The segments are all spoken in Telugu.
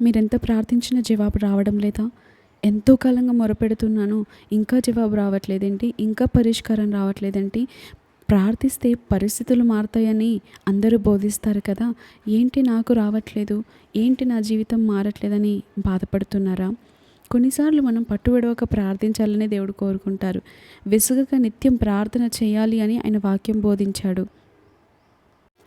మీరెంత ప్రార్థించినా జవాబు రావడం లేదా? ఎంతో కాలంగా మొరపెడుతున్నాను ఇంకా జవాబు రావట్లేదేంటి? ఇంకా పరిష్కారం రావట్లేదేంటి? ప్రార్థిస్తే పరిస్థితులు మారుతాయని అందరూ బోధిస్తారు కదా. ఏంటి నాకు రావట్లేదు? ఏంటి నా జీవితం మారట్లేదని బాధపడుతున్నారా? కొన్నిసార్లు మనం పట్టుబడవక ప్రార్థించాలని దేవుడు కోరుకుంటారు. విసుగక నిత్యం ప్రార్థన చేయాలి అని ఆయన వాక్యం బోధించాడు.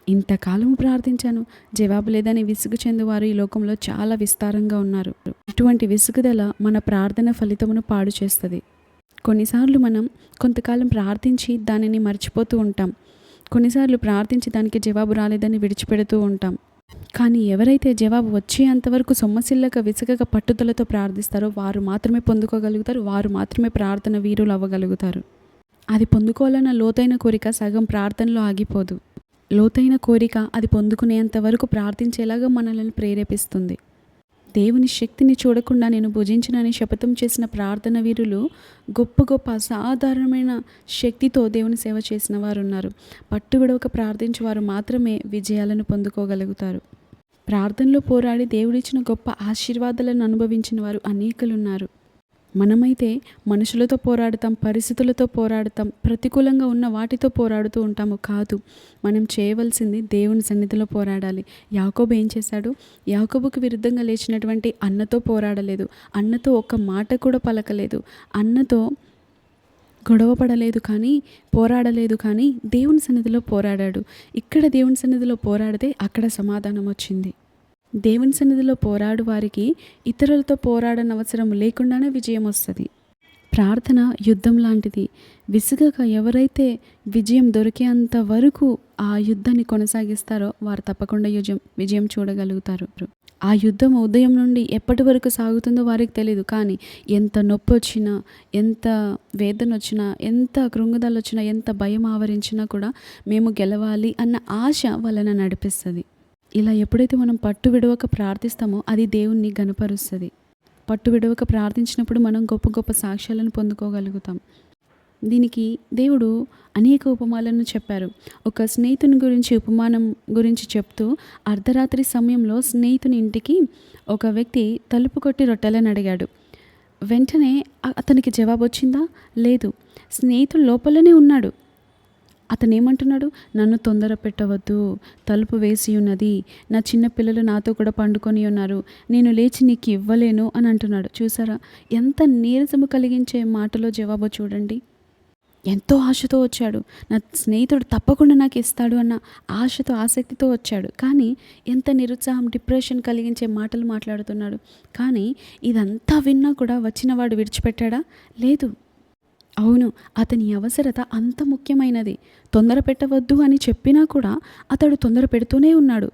ఇంతకాలం ప్రార్థించాను. జవాబు లేదని విసుగు చెందువారు ఈ లోకంలో చాలా విస్తారంగా ఉన్నారు. ఇటువంటి విసుగుదల మన ప్రార్థన ఫలితమును పాడు చేస్తుంది. కొన్నిసార్లు మనం కొంతకాలం ప్రార్థించి దానిని మర్చిపోతూ ఉంటాం. కొన్నిసార్లు ప్రార్థించి దానికి జవాబు రాలేదని విడిచిపెడుతూ ఉంటాం. కానీ ఎవరైతే జవాబు వచ్చేంతవరకు సొమ్మసిల్లక విసుగక పట్టుదలతో ప్రార్థిస్తారో వారు మాత్రమే పొందుకోగలుగుతారు. వారు మాత్రమే ప్రార్థన వీరులు అవ్వగలుగుతారు. అది పొందుకోవాలన్న లోతైన కోరిక సగం ప్రార్థనలో ఆగిపోదు. లోతైన కోరిక అది పొందుకునేంత వరకు ప్రార్థించేలాగా మనల్ని ప్రేరేపిస్తుంది. దేవుని శక్తిని చూడకుండా నేను భుజించినని శపథం చేసిన ప్రార్థన వీరులు గొప్ప గొప్ప అసాధారణమైన శక్తితో దేవుని సేవ చేసిన వారు ఉన్నారు పట్టు విడవక ప్రార్థించేవారు మాత్రమే విజయాలను పొందుకోగలుగుతారు. ప్రార్థనలో పోరాడి దేవుడిచ్చిన గొప్ప ఆశీర్వాదాలను అనుభవించిన వారు అనేకులున్నారు. మనమైతే మనుషులతో పోరాడతాం పరిస్థితులతో పోరాడతాం ప్రతికూలంగా ఉన్న వాటితో పోరాడుతూ ఉంటాము కాదు. మనం చేయవలసింది దేవుని సన్నిధిలో పోరాడాలి. యాకోబు ఏం చేశాడు? యాకోబుకు విరుద్ధంగా లేచినటువంటి అన్నతో పోరాడలేదు. అన్నతో ఒక్క మాట కూడా పలకలేదు. అన్నతో గొడవ పడలేదు కానీ పోరాడలేదు కానీ దేవుని సన్నిధిలో పోరాడాడు. ఇక్కడ దేవుని సన్నిధిలో పోరాడితే అక్కడ సమాధానం వచ్చింది. దేవుని సన్నిధిలో పోరాడు వారికి ఇతరులతో పోరాడనవసరం లేకుండానే విజయం వస్తుంది. ప్రార్థన యుద్ధం లాంటిది. విసుగక ఎవరైతే విజయం దొరికేంత వరకు ఆ యుద్ధాన్ని కొనసాగిస్తారో వారు తప్పకుండా యుజం విజయం చూడగలుగుతారు. ఆ యుద్ధం ఉదయం నుండి ఎప్పటి వరకు సాగుతుందో వారికి తెలియదు కానీ ఎంత నొప్పి వచ్చినా ఎంత వేదన వచ్చినా ఎంత కృంగుదలు వచ్చినా ఎంత భయం ఆవరించినా కూడా మేము గెలవాలి అన్న ఆశ వాళ్ళని నడిపిస్తుంది. ఇలా ఎప్పుడైతే మనం పట్టు విడవక ప్రార్థిస్తామో అది దేవుణ్ణి గనపరుస్తుంది పట్టు విడవక ప్రార్థించినప్పుడు మనం గొప్ప గొప్ప సాక్ష్యాలను పొందుకోగలుగుతాం. దీనికి దేవుడు అనేక ఉపమాలను చెప్పారు. ఒక స్నేహితుని గురించి ఉపమానం గురించి చెప్తూ అర్ధరాత్రి సమయంలో స్నేహితుని ఇంటికి ఒక వ్యక్తి తలుపు కొట్టి రొట్టెలను అడిగాడు. వెంటనే అతనికి జవాబు వచ్చిందా లేదు. స్నేహితుడు లోపలనే ఉన్నాడు. అతను ఏమంటున్నాడు నన్ను తొందర పెట్టవద్దు. తలుపు వేసి ఉన్నది. నా చిన్న పిల్లలు నాతో కూడా పండుకొని ఉన్నారు. నేను లేచి నీకు ఇవ్వలేను అని అంటున్నాడు. చూసారా? ఎంత నీరసము కలిగించే మాటలో జవాబు చూడండి. ఎంతో ఆశతో వచ్చాడు. నా స్నేహితుడు తప్పకుండా నాకు ఇస్తాడు అన్న ఆశతో ఆసక్తితో వచ్చాడు. కానీ ఎంత నిరుత్సాహం డిప్రెషన్ కలిగించే మాటలు మాట్లాడుతున్నాడు. కానీ ఇదంతా విన్నా కూడా వచ్చినవాడు విడిచిపెట్టాడా? లేదు. అవును అతని అవసరత అంత ముఖ్యమైనది. తొందర పెట్టవద్దు అని చెప్పినా కూడా అతడు తొందర పెడుతూనే ఉన్నాడు.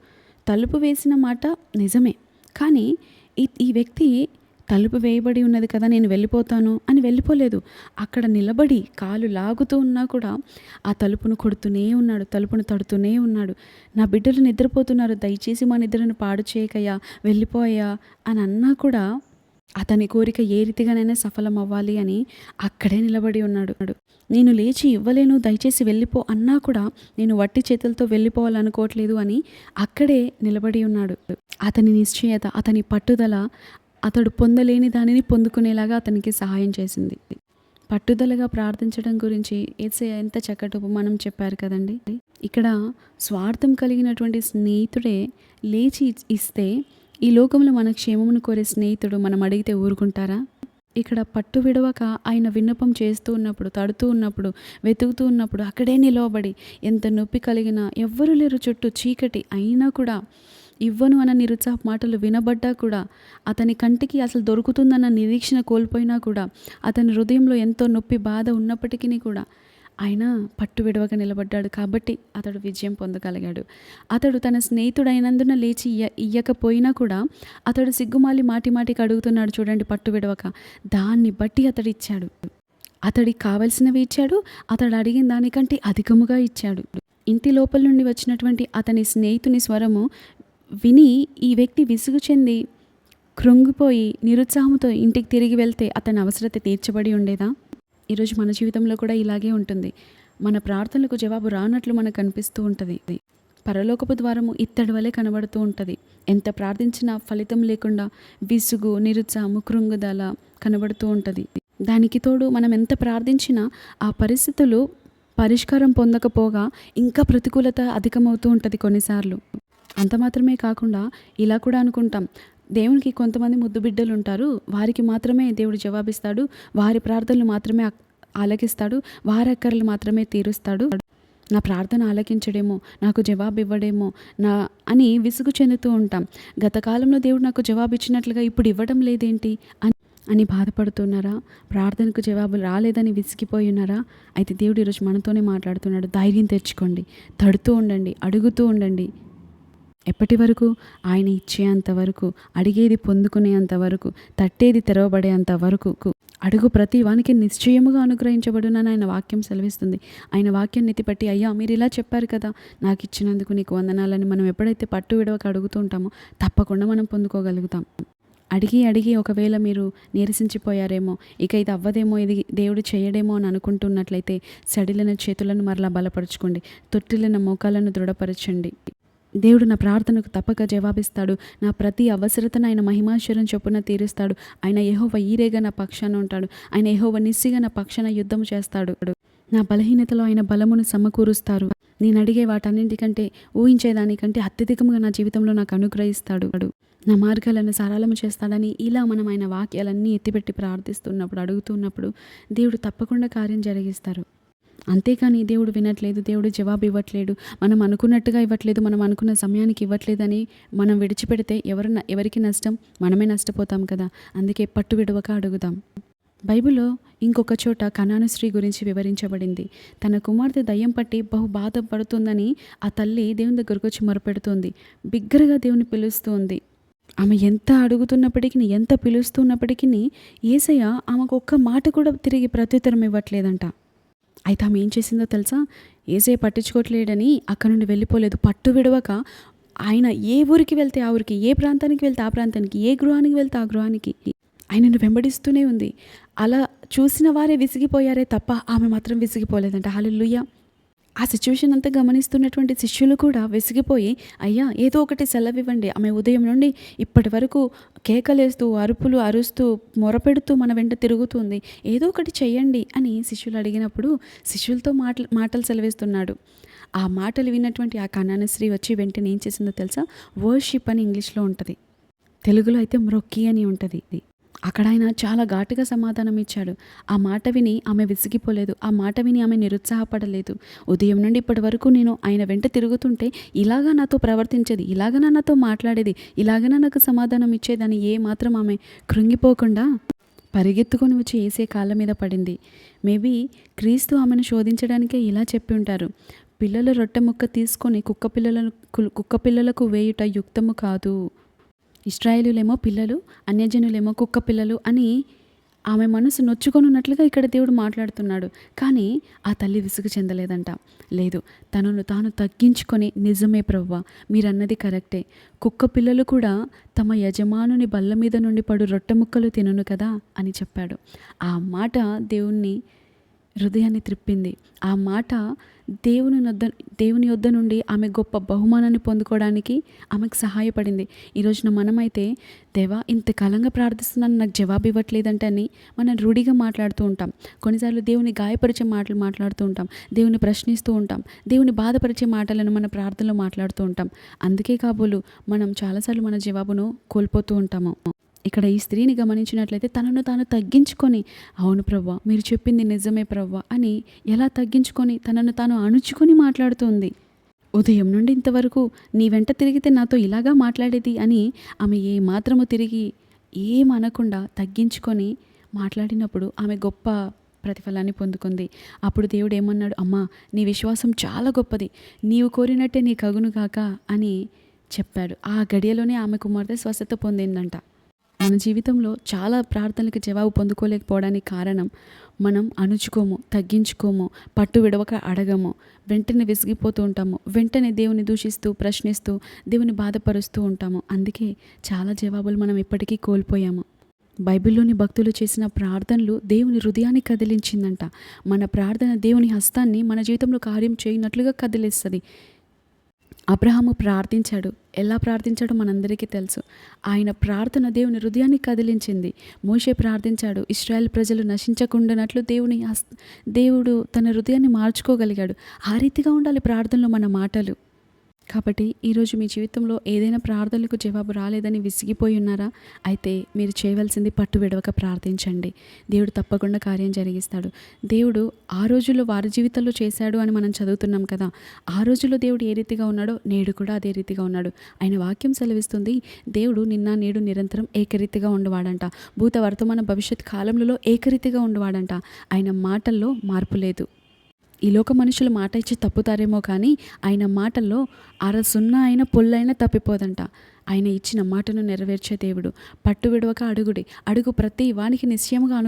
తలుపు వేసిన మాట నిజమే. కానీ ఈ ఈ వ్యక్తి తలుపు వేయబడి ఉన్నది కదా నేను వెళ్ళిపోతాను అని వెళ్ళిపోలేదు. అక్కడ నిలబడి కాలు లాగుతూ ఉన్నా కూడా ఆ తలుపును కొడుతూనే ఉన్నాడు తలుపును తడుతూనే ఉన్నాడు. నా బిడ్డలు నిద్రపోతున్నారు దయచేసి మా నిద్రను పాడు చేయకయ్యా వెళ్ళిపోయా అని అన్నా కూడా అతని కోరిక ఏ రీతిగానైనా సఫలం అవ్వాలి అని అక్కడే నిలబడి ఉన్నాడు. నేను లేచి ఇవ్వలేను దయచేసి వెళ్ళిపో అన్నా కూడా నేను వట్టి చేతులతో వెళ్ళిపోవాలనుకోవట్లేదు అని అక్కడే నిలబడి ఉన్నాడు. అతని నిశ్చయత అతని పట్టుదల అతడు పొందలేని దానిని పొందుకునేలాగా అతనికి సహాయం చేసింది. పట్టుదలగా ప్రార్థించడం గురించి ఏసే ఎంత చక్కటి ఉపమానం చెప్పారు కదండి. ఇక్కడ స్వార్థం కలిగినటువంటి స్నేహితుడే లేచి ఇస్తే ఈ లోకంలో మన క్షేమమును కోరే స్నేహితుడు మనం అడిగితే ఊరుకుంటారా? ఇక్కడ పట్టు విడవక ఆయన విన్నపం చేస్తూ ఉన్నప్పుడు తడుతూ ఉన్నప్పుడు వెతుకుతూ ఉన్నప్పుడు అక్కడే నిలవబడి ఎంత నొప్పి కలిగినా ఎవ్వరూ లేరు చుట్టూ చీకటి అయినా కూడా ఇవ్వను అన్న నిరుత్సాహ మాటలు వినబడ్డా కూడా అతని కంటికి అసలు దొరుకుతుందన్న నిరీక్షణ కోల్పోయినా కూడా అతని హృదయంలో ఎంతో నొప్పి బాధ ఉన్నప్పటికీ కూడా ఆయన పట్టు విడవక నిలబడ్డాడు కాబట్టి అతడు విజయం పొందగలిగాడు. అతడు తన స్నేహితుడైనందున లేచి ఇయ్య ఇయ్యకపోయినా కూడా అతడు సిగ్గుమాలి మాటి మాటికి అడుగుతున్నాడు చూడండి పట్టు విడవక. దాన్ని బట్టి అతడు ఇచ్చాడు. అతడికి కావలసినవి ఇచ్చాడు. అతడు అడిగిన దానికంటే అధికముగా ఇచ్చాడు. ఇంటి లోపల నుండి వచ్చినటువంటి అతని స్నేహితుని స్వరము విని ఈ వ్యక్తి విసుగు చెంది కృంగిపోయి నిరుత్సాహంతో ఇంటికి తిరిగి వెళ్తే అతని అవసరత తీర్చబడి ఉండేదా? ఈరోజు మన జీవితంలో కూడా ఇలాగే ఉంటుంది. మన ప్రార్థనలకు జవాబు రానట్లు మనకు అనిపిస్తూ ఉంటుంది. పరలోకపు ద్వారము ఇత్తడి వలె కనబడుతూ ఉంటుంది. ఎంత ప్రార్థించినా ఫలితం లేకుండా విసుగు నిరుత్సాహము కృంగుదల కనబడుతూ ఉంటుంది. దానికి తోడు మనం ఎంత ప్రార్థించినా ఆ పరిస్థితులు పరిష్కారం పొందకపోగా ఇంకా ప్రతికూలత అధికమవుతూ ఉంటుంది కొన్నిసార్లు. అంత మాత్రమే కాకుండా ఇలా కూడా అనుకుంటాం. దేవునికి కొంతమంది ముద్దు బిడ్డలు ఉంటారు. వారికి మాత్రమే దేవుడు జవాబిస్తాడు. వారి ప్రార్థనలు మాత్రమే ఆలకిస్తాడు. వారి అక్కర్లు మాత్రమే తీరుస్తాడు. నా ప్రార్థన ఆలకించడేమో నాకు జవాబు ఇవ్వడేమో నా అని విసుగు చెందుతూ ఉంటాం. గత కాలంలో దేవుడు నాకు జవాబు ఇచ్చినట్లుగా ఇప్పుడు ఇవ్వడం లేదేంటి? అని అని బాధపడుతున్నారా? ప్రార్థనకు జవాబు రాలేదని విసిగిపోయి ఉన్నారా అయితే దేవుడు ఈరోజు మనతోనే మాట్లాడుతున్నాడు. ధైర్యం తెచ్చుకోండి. తడుతూ ఉండండి. అడుగుతూ ఉండండి. ఎప్పటి వరకు ఆయన ఇచ్చేంత వరకు అడిగేది పొందుకునేంత వరకు తట్టేది తెరవబడేంత వరకు అడుగు ప్రతి వానికి నిశ్చయముగా అనుగ్రహించబడునని ఆయన వాక్యం సెలవిస్తుంది. ఆయన వాక్యం నెత్తిపట్టి అయ్యా మీరు ఇలా చెప్పారు కదా నాకు ఇచ్చినందుకు నీకు వందనాలని మనం ఎప్పుడైతే పట్టు విడవక అడుగుతూ ఉంటామో తప్పకుండా మనం పొందుకోగలుగుతాం. అడిగి అడిగి ఒకవేళ మీరు నీరసించిపోయారేమో ఇక ఇది అవ్వదేమో ఇది దేవుడు చేయడేమో అని అనుకుంటున్నట్లయితే సడిలిన చేతులను మరలా బలపరచుకోండి. తొట్టిలిన మోకాలను దృఢపరచండి. దేవుడు నా ప్రార్థనకు తప్పక జవాబిస్తాడు. నా ప్రతి అవసరతను ఆయన మహిమాశ్వరం చొప్పున తీరుస్తాడు. ఆయన ఎహోవ ఈరేగా నా పక్షాన ఉంటాడు. ఆయన యెహోవా నిస్సిగా నా పక్షాన యుద్ధం చేస్తాడు. నా బలహీనతలో ఆయన బలమును సమకూరుస్తారు నేను అడిగే వాటన్నింటికంటే ఊహించేదానికంటే అత్యధికంగా నా జీవితంలో నాకు అనుగ్రహిస్తాడు. నా మార్గాలను సరళము చేస్తాడని ఇలా మనం ఆయన వాక్యాలన్నీ ఎత్తిపెట్టి ప్రార్థిస్తున్నప్పుడు అడుగుతున్నప్పుడు దేవుడు తప్పకుండా కార్యం జరిగిస్తారు. అంతేకాని దేవుడు వినట్లేదు దేవుడు జవాబు ఇవ్వట్లేడు మనం అనుకున్నట్టుగా ఇవ్వట్లేదు మనం అనుకున్న సమయానికి ఇవ్వట్లేదని మనం విడిచిపెడితే ఎవరు ఎవరికి నష్టం? మనమే నష్టపోతాం కదా. అందుకే పట్టు విడవక అడుగుదాం. బైబిల్లో ఇంకొక చోట కణానుశ్రీ స్త్రీ గురించి వివరించబడింది. తన కుమార్తె దయ్యం పట్టి బహు బాధపడుతుందని ఆ తల్లి దేవుని దగ్గరకు వచ్చి మొరపెడుతుంది. బిగ్గరగా దేవుని పిలుస్తుంది ఆమె ఎంత అడుగుతున్నప్పటికీ ఎంత పిలుస్తున్నప్పటికీ ఏసయ్య ఆమెకు ఒక్క మాట కూడా తిరిగి ప్రత్యుత్తరం ఇవ్వట్లేదంట. అయితే ఆమె ఏం చేసిందో తెలుసా? ఏసే పట్టించుకోవట్లేడని అక్కడ నుండి వెళ్ళిపోలేదు. పట్టు విడవక ఆయన ఏ ఊరికి వెళ్తే ఆ ఊరికి ఏ ప్రాంతానికి వెళ్తే ఆ ప్రాంతానికి ఏ గృహానికి వెళ్తే ఆ గృహానికి ఆయనను వెంబడిస్తూనే ఉంది. అలా చూసిన వారే విసిగిపోయారే తప్ప ఆమె మాత్రం విసిగిపోలేదంట. హల్లెలూయా. ఆ సిచ్యువేషన్ అంతా గమనిస్తున్నటువంటి శిష్యులు కూడా విసిగిపోయి అయ్యా ఏదో ఒకటి సెలవివ్వండి. ఆమె ఉదయం నుండి ఇప్పటి వరకు కేకలేస్తూ అరుపులు అరుస్తూ మొరపెడుతూ మన వెంట తిరుగుతుంది. ఏదో ఒకటి చెయ్యండి అని శిష్యులు అడిగినప్పుడు శిష్యులతో మాటలు మాటలు సెలవిస్తున్నాడు. ఆ మాటలు విన్నటువంటి ఆ కన్నాన వచ్చి వెంటనే ఏం చేసిందో తెలుసా? వర్షిప్ అని ఇంగ్లీష్లో ఉంటుంది. తెలుగులో అయితే మ్రొక్కి అని ఉంటుంది అక్కడ ఆయన చాలా ఘాటుగా సమాధానం ఇచ్చాడు ఆ మాట విని ఆమె విసిగిపోలేదు. ఆ మాట విని ఆమె నిరుత్సాహపడలేదు. ఉదయం నుండి ఇప్పటి వరకు నేను ఆయన వెంట తిరుగుతుంటే ఇలాగా నాతో ప్రవర్తించేది ఇలాగనా నాతో మాట్లాడేది ఇలాగనా నాకు సమాధానం ఇచ్చేదని ఏ మాత్రం ఆమె కృంగిపోకుండా పరిగెత్తుకొని వచ్చి ఏసే కాళ్ళ మీద పడింది. మేబీ క్రీస్తు ఆమెను శోధించడానికే ఇలా చెప్పి ఉంటారు. పిల్లల రొట్టె ముక్క తీసుకొని కుక్క పిల్లలను కుక్క పిల్లలకు వేయుట యుక్తము కాదు. ఇస్రాయేలులేమో పిల్లలు అన్యజనులేమో కుక్క పిల్లలు అని ఆమె మనసు నొచ్చుకొనున్నట్లుగా ఇక్కడ దేవుడు మాట్లాడుతున్నాడు. కానీ ఆ తల్లి విసుగు చెందలేదంట. లేదు తనను తాను తగ్గించుకొని నిజమే ప్రవ్వ మీరన్నది కరెక్టే. కుక్క పిల్లలు కూడా తమ యజమానుని బల్ల మీద నుండి పడు రొట్టె ముక్కలు తినను కదా అని చెప్పాడు. ఆ మాట దేవుణ్ణి హృదయాన్ని త్రిప్పింది. ఆ మాట దేవుని వద్ద దేవుని వద్ద నుండి ఆమె గొప్ప బహుమానాన్ని పొందుకోవడానికి ఆమెకు సహాయపడింది. ఈ రోజున మనమైతే దేవా ఇంతకాలంగా ప్రార్థిస్తున్నాను నాకు జవాబు ఇవ్వట్లేదంటే అని మనం రూఢిగా మాట్లాడుతూ ఉంటాం. కొన్నిసార్లు దేవుని గాయపరిచే మాటలు మాట్లాడుతూ ఉంటాం. దేవుని ప్రశ్నిస్తూ ఉంటాం. దేవుని బాధపరిచే మాటలను మన ప్రార్థనలో మాట్లాడుతూ ఉంటాం. అందుకే కాబోలు మనం చాలాసార్లు మన జవాబును కోల్పోతూ ఉంటాము. ఇక్కడ ఈ స్త్రీని గమనించినట్లయితే తనను తాను తగ్గించుకొని అవును ప్రవ్వ మీరు చెప్పింది నిజమే ప్రవ్వ అని ఎలా తగ్గించుకొని తనను తాను అణుచుకొని మాట్లాడుతుంది. ఉదయం నుండి ఇంతవరకు నీ వెంట తిరిగితే నాతో ఇలాగా మాట్లాడేది అని ఆమె ఏ మాత్రము తిరిగి ఏమనకుండా తగ్గించుకొని మాట్లాడినప్పుడు ఆమె గొప్ప ప్రతిఫలాన్ని పొందుకుంది. అప్పుడు దేవుడు ఏమన్నాడు అమ్మా నీ విశ్వాసం చాలా గొప్పది. నీవు కోరినట్టే నీ కగును కాక అని చెప్పాడు. ఆ గడియలోనే ఆమె కుమార్తె స్వస్థత పొందిందంట. మన జీవితంలో చాలా ప్రార్థనలకు జవాబు పొందుకోలేకపోవడానికి కారణం మనం అణుచుకోము తగ్గించుకోము పట్టు విడవక అడగము వెంటనే విసిగిపోతూ ఉంటాము వెంటనే దేవుని దూషిస్తూ ప్రశ్నిస్తూ దేవుని బాధపరుస్తూ ఉంటాము. అందుకే చాలా జవాబులు మనం ఇప్పటికీ కోల్పోయాము. బైబిల్లోని భక్తులు చేసిన ప్రార్థనలు దేవుని హృదయాన్ని కదిలించిందంట. మన ప్రార్థన దేవుని హస్తాన్ని మన జీవితంలో కార్యం చేయనట్లుగా కదిలిస్తుంది. అబ్రహాము ప్రార్థించాడు ఎలా ప్రార్థించాడో మనందరికీ తెలుసు. ఆయన ప్రార్థన దేవుని హృదయాన్ని కదిలించింది. మోషే ప్రార్థించాడు ఇస్రాయల్ ప్రజలు నశించకుండానట్లు దేవుని దేవుడు తన హృదయాన్ని మార్చుకోగలిగాడు. ఆ రీతిగా ఉండాలి ప్రార్థనలో మన మాటలు. కాబట్టి ఈరోజు మీ జీవితంలో ఏదైనా ప్రార్థనలకు జవాబు రాలేదని విసిగిపోయి ఉన్నారా? అయితే మీరు చేయవలసింది పట్టు విడవక ప్రార్థించండి. దేవుడు తప్పకుండా కార్యం జరిగిస్తాడు. దేవుడు ఆ రోజుల్లో వారి జీవితంలో చేశాడు అని మనం చదువుతున్నాం కదా. ఆ రోజుల్లో దేవుడు ఏ రీతిగా ఉన్నాడో నేడు కూడా అదే రీతిగా ఉన్నాడు. ఆయన వాక్యం సెలవిస్తుంది దేవుడు నిన్న నేడు నిరంతరం ఏకరీతిగా ఉండవాడంట. భూత వర్తమాన భవిష్యత్ కాలంలో ఏకరీతిగా ఉండవాడంట. ఆయన మాటల్లో మార్పు లేదు. ఈ లోక మనుషులు మాట ఇచ్చి తప్పుతారేమో కానీ ఆయన మాటల్లో అర సున్నా అయిన పొల్లైనా తప్పిపోదంట. ఆయన ఇచ్చిన మాటను నెరవేర్చే దేవుడు పట్టు విడవక అడుగుడి. అడుగు ప్రతి వానికి నిశ్చయముగా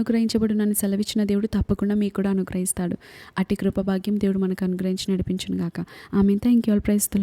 నన్ను సెలవిచ్చిన దేవుడు తప్పకుండా మీకు కూడా అనుగ్రహిస్తాడు. అట్టి కృపభాగ్యం దేవుడు మనకు అనుగ్రహించి నడిపించును గాక ఆమె thank you all praise the